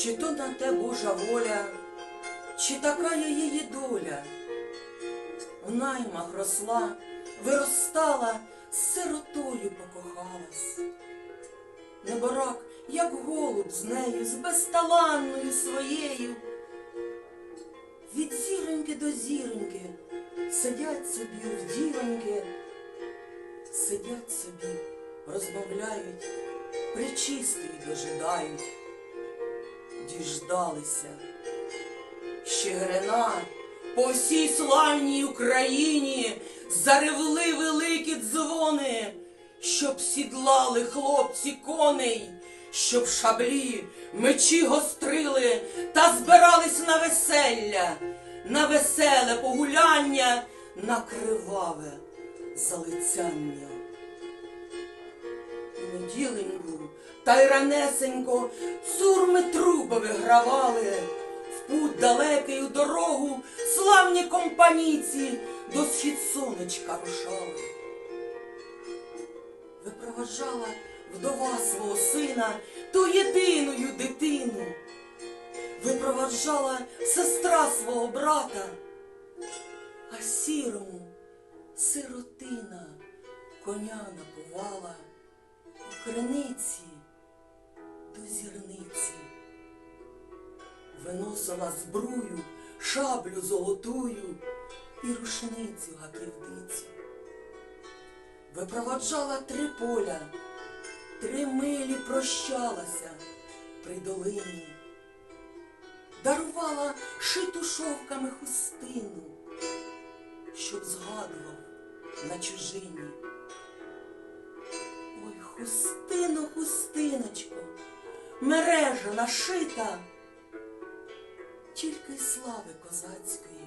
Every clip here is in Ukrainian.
Чи то на те Божа воля, чи така її доля. В наймах росла, виростала, сиротою покохалась. Неборак, як голуб з нею, з безталанною своєю. Від зіроньки до зіроньки сидять собі в діроньки, сидять собі, розмовляють, причистої дожидають, діждалися. Ще грена по всій славній Україні заревли великі дзвони, щоб сідлали хлопці коней, щоб шаблі, мечі гострили та збирались на веселля, на веселе погуляння, на криваве залицяння. Неділеньку та й ранесенько сурми труби вигравали, в путь далекий у дорогу славні компанійці до схід сонечка рушали. Випроважала вдова свого сина ту єдиною дитину, випроваджала сестра свого брата, а сірому сиротина коня напувала у криниці до зірниці, виносила збрую, шаблю золотую і рушницю гаківницю. Випроваджала три поля, три милі прощалася при долині, дарувала шиту шовками хустину, щоб згадував на чужині. Ой, хустино, хустиночко, мережа нашита, тільки слави козацької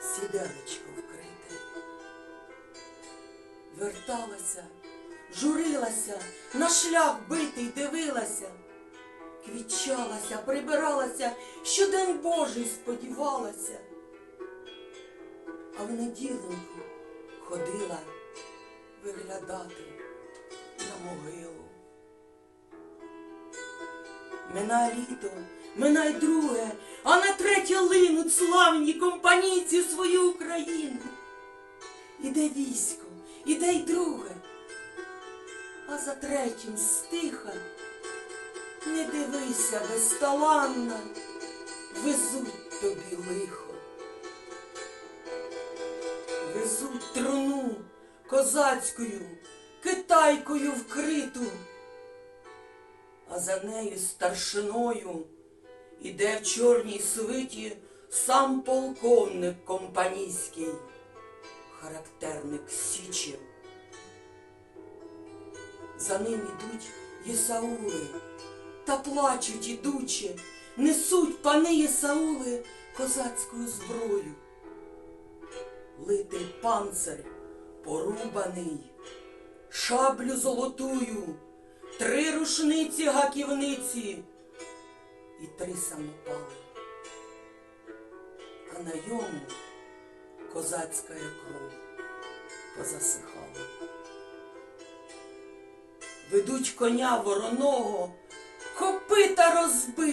сіделечко вкрите. Верталася, журилася, на шлях битий дивилася, квітчалася, прибиралася, що день Божий сподівалася. А в неділеньку ходила виглядати на могилу. Минає літо, минає друге, а на третє линуть славні компанійці свою Україну. Іде військо, іде й друге, а за третім стиха не дивися безталанна, везуть тобі лихо. Везуть труну козацькою, китайкою вкриту, а за нею старшиною іде в чорній свиті сам полковник компанійський, характерник Січі. За ним ідуть Єсаули, та плачуть ідучи, несуть пани Єсаули козацьку зброю. Литий панцир порубаний, шаблю золотую, три рушниці гаківниці і три самопали. А на йому козацька кров позасихала. Ведуть коня вороного, копита розбиті,